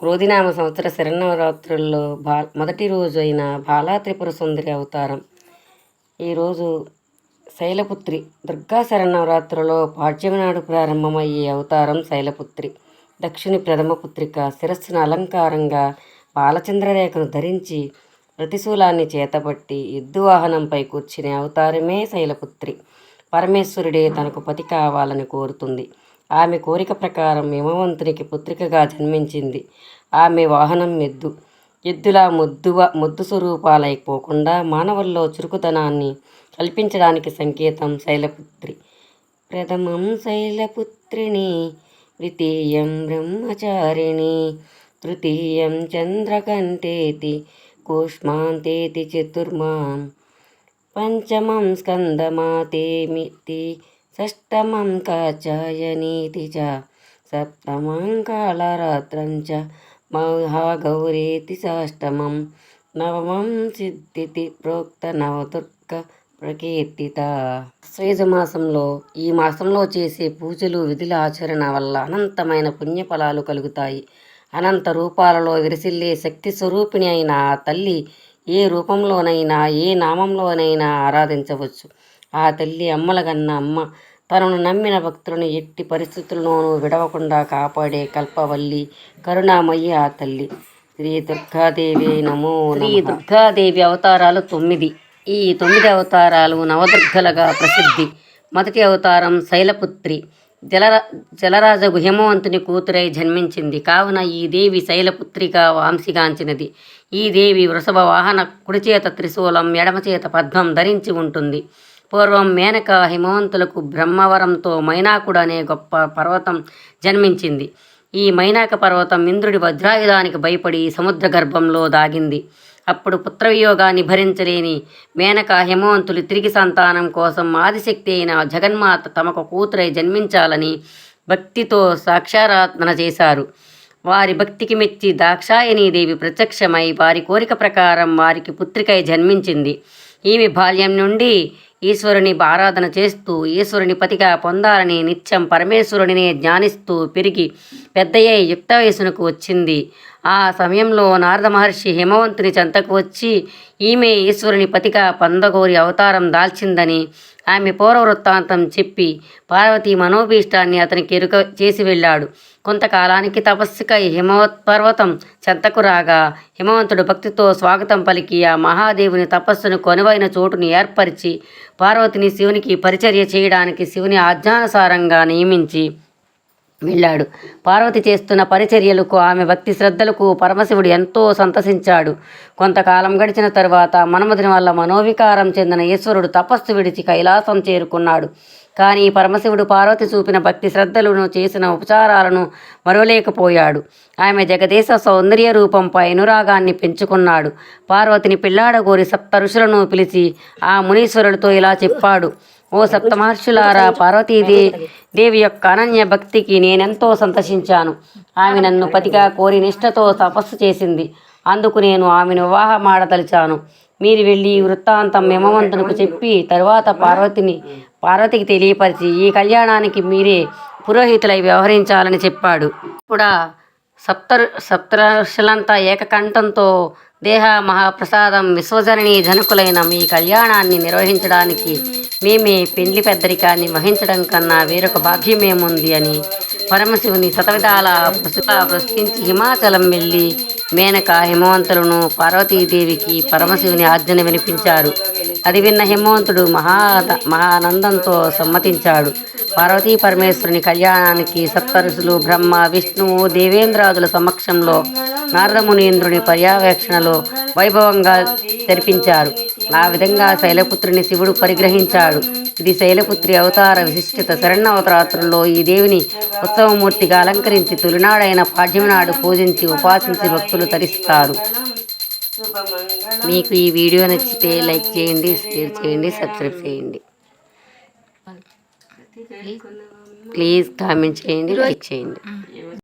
క్రోధినామ సంవత్సర శరన్నవరాత్రుల్లో బా మొదటి రోజు అయిన బాలా త్రిపుర సుందరి అవతారం. ఈరోజు శైలపుత్రి దుర్గా శరన్నవరాత్రులలో పాడ్యమనాడు ప్రారంభమయ్యే అవతారం శైలపుత్రి. దక్షిణి ప్రథమ పుత్రిక శిరస్సును అలంకారంగా బాలచంద్రరేఖను ధరించి ప్రతిశూలాన్ని చేతపట్టి యుద్ధవాహనంపై వాహనంపై కూర్చునే అవతారమే శైలపుత్రి. పరమేశ్వరుడే తనకు పతి కావాలని కోరుతుంది. ఆమె కోరిక ప్రకారం హిమవంతునికి పుత్రికగా జన్మించింది. ఆమె వాహనం ఎద్దు. ఎద్దులా ముద్దువ ముద్దు స్వరూపాలైపోకుండా మానవుల్లో చురుకుతనాన్ని కల్పించడానికి సంకేతం శైలపుత్రి. ప్రథమం శైలపుత్రిని ద్వితీయం బ్రహ్మచారిణి తృతీయం చంద్రకంఠేతి కూష్మాంతేతి చతుర్మాం పంచమం స్కందమాతేమితి షష్టమం కాచాయనీతి చ సప్తమం కాళరాత్రం చ మహాగౌరీతి సాష్టమం నవమం సిద్ధితి ప్రోక్త నవదుర్గ ప్రకీర్తిత మాసంలో ఈ మాసంలో చేసే పూజలు విధుల ఆచరణ వల్ల అనంతమైన పుణ్యఫలాలు కలుగుతాయి. అనంత రూపాలలో విరిసిల్లే శక్తి స్వరూపిణి అయిన తల్లి ఏ రూపంలోనైనా ఏ నామంలోనైనా ఆరాధించవచ్చు. ఆ తల్లి అమ్మలగన్న అమ్మ. తనను నమ్మిన భక్తులను ఎట్టి పరిస్థితుల్లోనూ విడవకుండా కాపాడే కల్పవల్లి కరుణామయ్యి ఆ తల్లి. శ్రీ దుర్గాదేవి నమో శ్రీ దుర్గాదేవి అవతారాలు తొమ్మిది. ఈ తొమ్మిది అవతారాలు నవదుర్గలుగా ప్రసిద్ధి. మొదటి అవతారం శైలపుత్రి. జలర జలరాజ హిమవంతుని కూతురై జన్మించింది. కావున ఈ దేవి శైలపుత్రిగా వాంసిగాంచినది ఈ దేవి వృషభ వాహన కుడిచేత త్రిశూలం ఎడమచేత పద్మం ధరించి ఉంటుంది. పూర్వం మేనక హిమవంతులకు బ్రహ్మవరంతో మైనాకుడు అనే గొప్ప పర్వతం జన్మించింది. ఈ మైనాక పర్వతం ఇంద్రుడి వజ్రాయుధానికి భయపడి సముద్ర గర్భంలో దాగింది. అప్పుడు పుత్రవియోగాన్ని భరించలేని మేనక హిమవంతులు తిరిగి సంతానం కోసం ఆదిశక్తి అయిన జగన్మాత తమకు కూతురై జన్మించాలని భక్తితో సాక్షారాధన చేశారు. వారి భక్తికి మెచ్చి దాక్షాయణీదేవి ప్రత్యక్షమై వారి కోరిక ప్రకారం వారికి పుత్రికై జన్మించింది. ఈమె బాల్యం నుండి ఈశ్వరుని ఆరాధన చేస్తూ ఈశ్వరుని పతిగా పొందాలని నిత్యం పరమేశ్వరుడిని ధ్యానిస్తూ పెరిగి పెద్దయ్యే యుక్త వయసునకు వచ్చింది. ఆ సమయంలో నారద మహర్షి హిమవంతుని చెంతకు వచ్చి ఈమె ఈశ్వరుని పతిగా పొందగోరి అవతారం దాల్చిందని ఆమె పూర్వ వృత్తాంతం చెప్పి పార్వతి మనోభీష్టాన్ని అతనికి ఎరుక చేసి వెళ్ళాడు. కొంతకాలానికి తపస్సుకై హిమవత్ పర్వతం చెంతకు రాగా హిమవంతుడు భక్తితో స్వాగతం పలికి ఆ మహాదేవుని తపస్సును కొనువైన చోటుని ఏర్పరిచి పార్వతిని శివునికి పరిచర్య చేయడానికి శివుని ఆజ్ఞానుసారంగా నియమించి వెళ్ళాడు. పార్వతి చేస్తున్న పరిచర్యలకు ఆమె భక్తి శ్రద్ధలకు పరమశివుడు ఎంతో సంతసించాడు. కొంతకాలం గడిచిన తరువాత మన్మధుని వల్ల మనోవికారం చెందిన ఈశ్వరుడు తపస్సు విడిచి కైలాసం చేరుకున్నాడు. కానీ పరమశివుడు పార్వతి చూపిన భక్తి శ్రద్ధలను చేసిన ఉపచారాలను మరవలేకపోయాడు. ఆమె జగదేశ సౌందర్య రూపంపై అనురాగాన్ని పెంచుకున్నాడు. పార్వతిని పిల్లాడగోరి సప్త ఋషులను పిలిచి ఆ మునీశ్వరుడితో ఇలా చెప్పాడు. ఓ సప్తమహర్షులారా పార్వతీదేవి దేవి యొక్క అనన్య భక్తికి నేనెంతో సంతసించాను ఆమె నన్ను పతిగా కోరి నిష్ఠతో తపస్సు చేసింది. అందుకు నేను ఆమెను వివాహమాడదలిచాను. మీరు వెళ్ళి ఈ వృత్తాంతం మేమవంతునకు చెప్పి తరువాత పార్వతిని పార్వతికి తెలియపరిచి ఈ కళ్యాణానికి మీరే పురోహితులై వ్యవహరించాలని చెప్పాడు. కూడా సప్త సప్తర్షులంతా ఏకకంఠంతో దేహ మహాప్రసాదం విశ్వజనని జనకులైన మీ కళ్యాణాన్ని నిర్వహించడానికి మేమే పెండ్లి పెద్దరికాన్ని వహించడం కన్నా వేరొక భాగ్యమేముంది అని పరమశివుని శతవిధాల ప్రశ్నించి హిమాచలం వెళ్ళి మేనక హిమవంతులను పార్వతీదేవికి పరమశివుని ఆజ్ఞను వినిపించారు. అది విన్న హేమవంతుడు మహా మహానందంతో సమ్మతించాడు. పార్వతీ పరమేశ్వరుని కళ్యాణానికి సప్తరుషులు బ్రహ్మ విష్ణువు దేవేంద్రాదుల సమక్షంలో నారదమునీంద్రుని పర్యవేక్షణలో వైభవంగా జరిపించారు ఆ విధంగా శైలపుత్రుని శివుడు పరిగ్రహించాడు. ఇది శైలపుత్రి అవతార విశిష్టత శరణవతరాత్రుల్లో ఈ దేవిని ఉత్సవమూర్తిగా అలంకరించి తొలినాడైన పాడ్యమినాడు పూజించి ఉపాసించి భక్తులు తరిస్తారు మీకు ఈ వీడియో నచ్చితే లైక్ చేయండి షేర్ చేయండి సబ్స్క్రైబ్ చేయండి. ప్లీజ్ కామెంట్ చేయండి లైక్ చేయండి.